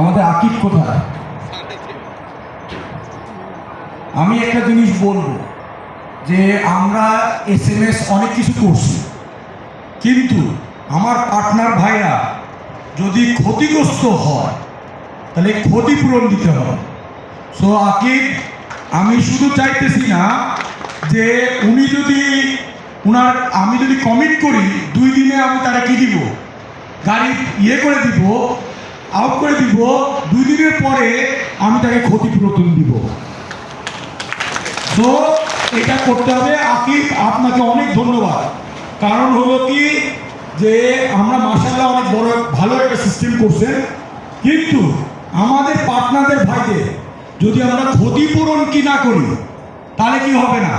আমাদের আকিব কোথায়? আমি একটা জিনিস বলব, যে আমরা এস এম এস অনেক কিছু করছি, কিন্তু আমার পার্টনার ভাইরা যদি ক্ষতিগ্রস্ত হয়, তাহলে ক্ষতিপূরণ দিতে হবে। সো আকিব আমি শুধু চাইতেছি না যে উনি যদি, উনার, আমি যদি কমিট করি, দুই দিনে আমি তারা কি দিব? গাড়ি ইয়ে করে দিব আউট করে দিব, দুই দিনের পরে আমি তাকে ক্ষতিপূরণ দিব। তো এটা করতে হবে। আকিব, আপনাকে অনেক ধন্যবাদ। কারণ হলো কি যে আমরা মাসাল্লাহ অনেক বড়, ভালো একটা সিস্টেম করছেন। কিন্তু আমাদের পার্টনারদের ভাইদের যদি আমরা ক্ষতিপূরণ কি না করি, তাহলে কি হবে না?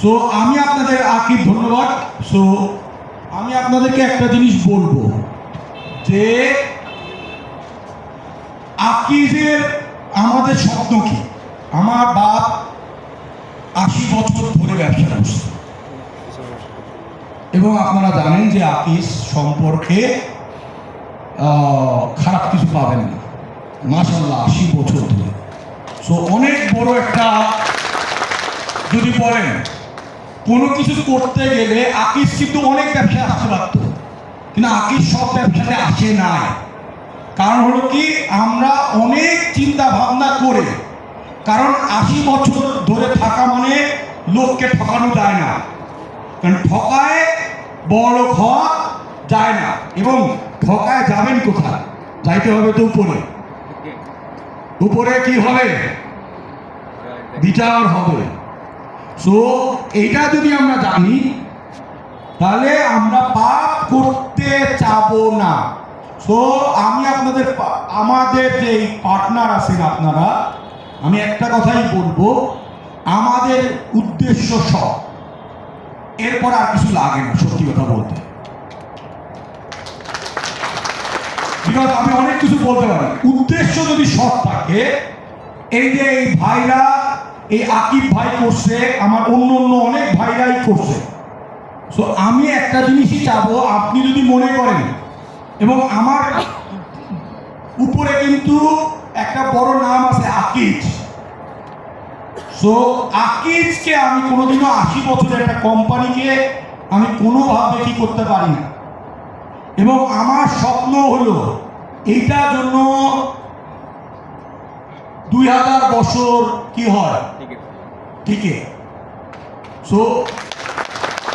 সো আমি আপনাদের আকিব ধন্যবাদ। সো আমি আপনাদেরকে একটা জিনিস বলব যে আকিজের আমাদের স্বপ্ন কি? আমার বাপ আশি বছর ধরে ব্যবসা করছে। এবং আপনারা জানেন যে আকিস সম্পর্কে খারাপ কিছু পাবেন না। মাসাল্লাহ আশি বছর ধরে। সো অনেক বড় একটা, যদি বলেন কোনো কিছু করতে গেলে আকিস কিন্তু অনেক ব্যবসায় আসতে পারতো কিন্তু আকিস সব ব্যবসাতে আসে নাই। কারণ হলো কি, আমরা অনেক চিন্তা ভাবনা করে, কারণ আশি বছর ধরে থাকা মানে লোককে ঠকানো যায় না। কারণ ঠকায় বড় হওয়া যায় না, এবং ঠকায় যাবেন কোথায়? যাইতে হবে তো উপরে। উপরে কি হবে? বিচার হবে। সো এটা যদি আমরা জানি, তাহলে আমরা পাপ করতে চাবো না। সো আমি আপনাদের আমাদের যে পার্টনার আছেন আপনারা, আমি একটা কথাই বলব, আমাদের উদ্দেশ্য সব। এরপর আর কিছু লাগে না, সত্যি কথা বলতে। আমি অনেক কিছু বলতে পারি। উদ্দেশ্য যদি সৎ থাকে, এই যে এই ভাইরা এই আকিব ভাই করছে, আমার অন্য অন্য অনেক ভাইরাই করছে। সো আমি একটা জিনিসই চাবো, আপনি যদি মনে করেন, এবং আমার উপরে কিন্তু একটা বড় নাম আছে আকিজ। সো আকিজকে আমি কোনোদিনও আশি বছরের একটা কোম্পানিকে আমি কোনোভাবে কি করতে পারি না। এবং আমার স্বপ্ন হলো, এইটার জন্য দুই হাজার বছর কি হয়? টিকে সো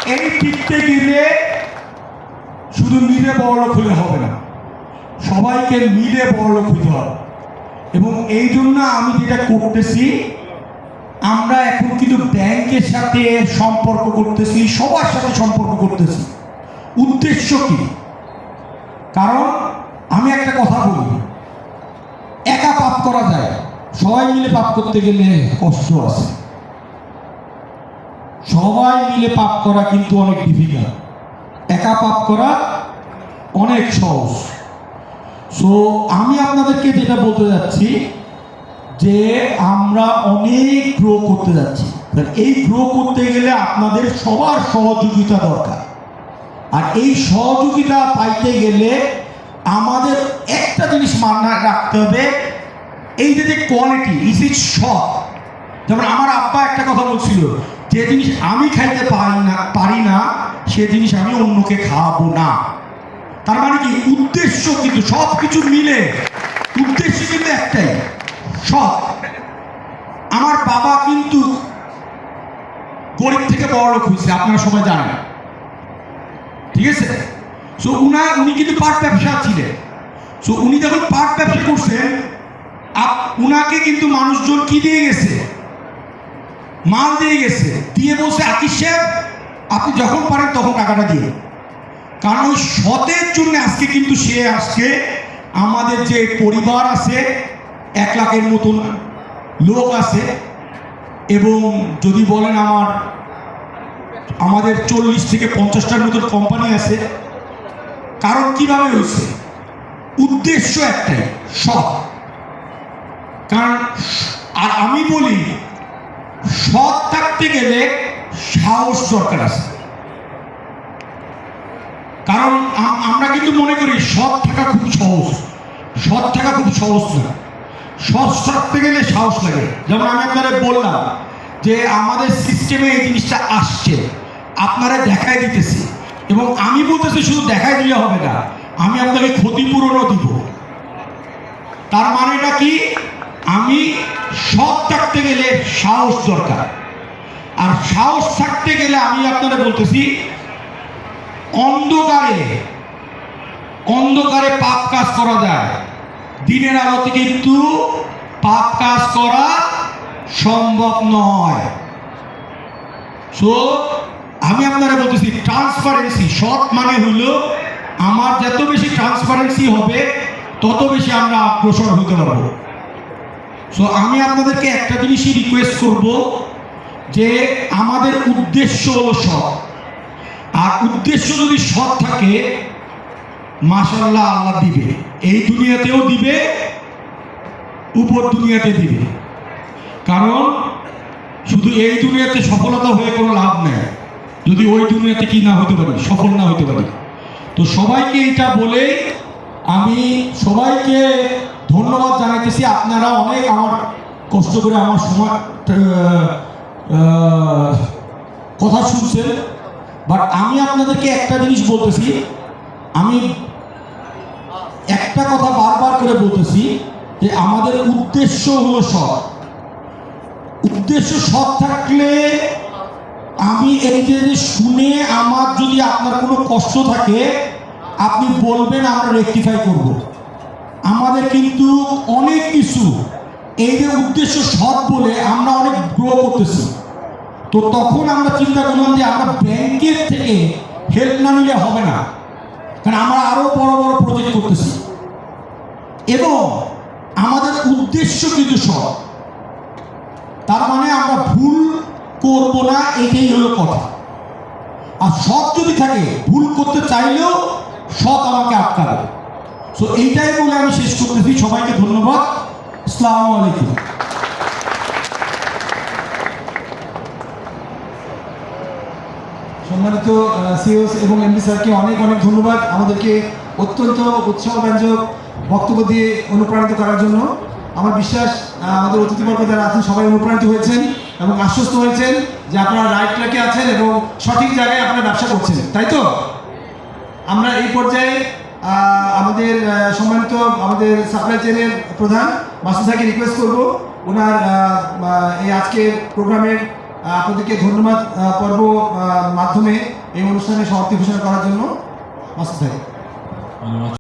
এই টিকতে গেলে শুধু মিলে বড়লোক হলে হবে না। সবাইকে মিলে বড়লোক হতে হবে। এবং এই জন্য আমি যেটা করতেছি, আমরা এখন কিন্তু ব্যাংকের সাথে সম্পর্ক করতেছি, সবার সাথে সম্পর্ক করতেছি। উদ্দেশ্য কি? কারণ আমি একটা কথা বলি। একা পাপ করা যায়। সবাই মিলে পাপ করতে গেলে কষ্ট আছে। সবাই মিলে পাপ করা কিন্তু অনেক ডিফিকাল্ট একা পাপ করা অনেক সহজ। সো আমি আপনাদেরকে যেটা বলতে যাচ্ছি, যে আমরা অনেক গ্রো করতে যাচ্ছি। এই গ্রো করতে গেলে আপনাদের সবার সহযোগিতা দরকার। আর এই সহযোগিতা পাইতে গেলে আমাদের একটা জিনিস মানা রাখতে হবে, এই যে কোয়ালিটি ইস ইজ সৎ যেমন আমার আব্বা একটা কথা বলছিল যে জিনিস আমি খাইতে পারি না পারি না, সে জিনিস আমি অন্যকে খাওয়াবো না। তার মানে কি? উদ্দেশ্য কিন্তু সব কিছু মিলে। উদ্দেশ্য কিন্তু একটাই, সৎ। আমার বাবা কিন্তু গরিব থেকে বড় লোক হয়েছে, আপনারা সবাই জানেন। ঠিক আছে? সো উনা, উনি কিন্তু পাট ব্যবসা ছিলেন। সো উনি যখন পাট ব্যবসা করছেন উনাকে কিন্তু মানুষজন কি দিয়ে গেছে? মাল দিয়ে গেছে। দিয়ে বলছে আকিস সাহেব, আপনি যখন পারেন তখন টাকাটা দিয়ে কারণ ওই সতের জন্য আজকে কিন্তু সে আজকে আমাদের যে পরিবার আছে, এক লাখের মতন লোক আছে, এবং যদি বলেন আমার, আমাদের চল্লিশ থেকে পঞ্চাশটার মতন কোম্পানি আছে, কারণ কীভাবে হয়েছে? উদ্দেশ্য একটাই, সৎ। কারণ, আর আমি বলি সৎ থাকতে গেলে সাহস দরকার আছে। কারণ আমরা কিন্তু মনে করি সৎ থাকা খুব সহজ। সৎ থাকা খুব সহজ না। সৎ থাকতে গেলে সাহস লাগে। যেমন আমি আপনাদের বললাম যে আমাদের সিস্টেমে এই জিনিসটা আসছে। আপনারা দেখাই দিতেছি। এবং আমি বলতেছি শুধু দেখাই দিলে হবে না, আমি আপনাকে ক্ষতিপূরণও দিব। তার মানেটা কি? আমি সৎ থাকতে গেলে সাহস দরকার। আর সাহস থাকতে গেলে আমি আপনারা বলতেছি, অন্ধকারে অন্ধকারে পাপ কাজ করা যায়। দিনের আলোতে কিন্তু পাপ কাজ করা সম্ভব নয়। সো আমি আপনারা বলতেছি ট্রান্সপারেন্সি সৎ মানে হলো আমার যত বেশি ট্রান্সপারেন্সি হবে, তত বেশি আমরা অগ্রসর হতে পারব। সো আমি আপনাদেরকে একটা জিনিসই রিকোয়েস্ট করব যে আমাদের উদ্দেশ্য হলো সৎ। আর উদ্দেশ্য যদি সৎ থাকে মাশাল্লাহ আল্লাহ দিবে। এই দুনিয়াতেও দিবে, উপর দুনিয়াতে দিবে। কারণ শুধু এই দুনিয়াতে সফলতা হয়ে কোনো লাভ নেই। যদি ওই দুনিয়াতে কি না হতে পারি, সফল না হতে পারি। তো সবাইকে এটা বলে আমি সবাইকে ধন্যবাদ জানাইতেছি। আপনারা অনেক আমার কষ্ট করে আমার সময় কথা শুনছেন। বাট আমি আপনাদেরকে একটা জিনিস বলতেছি। আমি একটা কথা বারবার করে বলতেছি যে আমাদের উদ্দেশ্য হলো সৎ। উদ্দেশ্য সৎ থাকলে আমি এই যে শুনে আমার যদি আপনার কোনো কষ্ট থাকে, আপনি বলবেন, আমরা রেকটিফাই করব। আমাদের কিন্তু অনেক কিছু এই যে উদ্দেশ্য সৎ বলে আমরা অনেক গ্রো করতেছি। তো তখন আমরা চিন্তা করলাম যে আমরা ব্যাংকের থেকে হেল্প না নিলে হবে না। কারণ আমরা আরও বড় বড় প্রজেক্ট করতেছি। এবং আমাদের উদ্দেশ্য কিন্তু সৎ। তার মানে আমরা ভুল করব না, এটাই হলো কথা। আর সৎ যদি থাকে, ভুল করতে চাইলেও সৎ আমাকে আটকাবে। সো এইটাই বলে আমি শেষ করতেছি। সবাইকে ধন্যবাদ। আসসালামু আলাইকুম। সম্মানিত সিওস এবং এমডি স্যারকে অনেক অনেক ধন্যবাদ। আমাদেরকে অত্যন্ত উৎসাহব্যঞ্জক বক্তব্য দিয়ে অনুপ্রাণিত করার জন্য। আমার বিশ্বাস আমাদের অতিথিবর্গ যারা আছেন, সবাই অনুপ্রাণিত হয়েছেন এবং আশ্বস্ত হয়েছেন যে আপনারা রাইট ট্র্যাকে আছেন এবং সঠিক জায়গায় আপনারা ব্যবসা করছেন। তাই তো? আমরা এই পর্যায়ে আমাদের সম্মানিত আমাদের সাপ্লাই চেনের প্রধান মাসুদ ভাইকে রিকোয়েস্ট করব। ওনার এই আজকের প্রোগ্রামের আপনাদেরকে ধন্যবাদ পর্ব মাধ্যমে এই অনুষ্ঠানে সমাপ্তি ঘোষণা করার জন্য। মাসুদ ভাই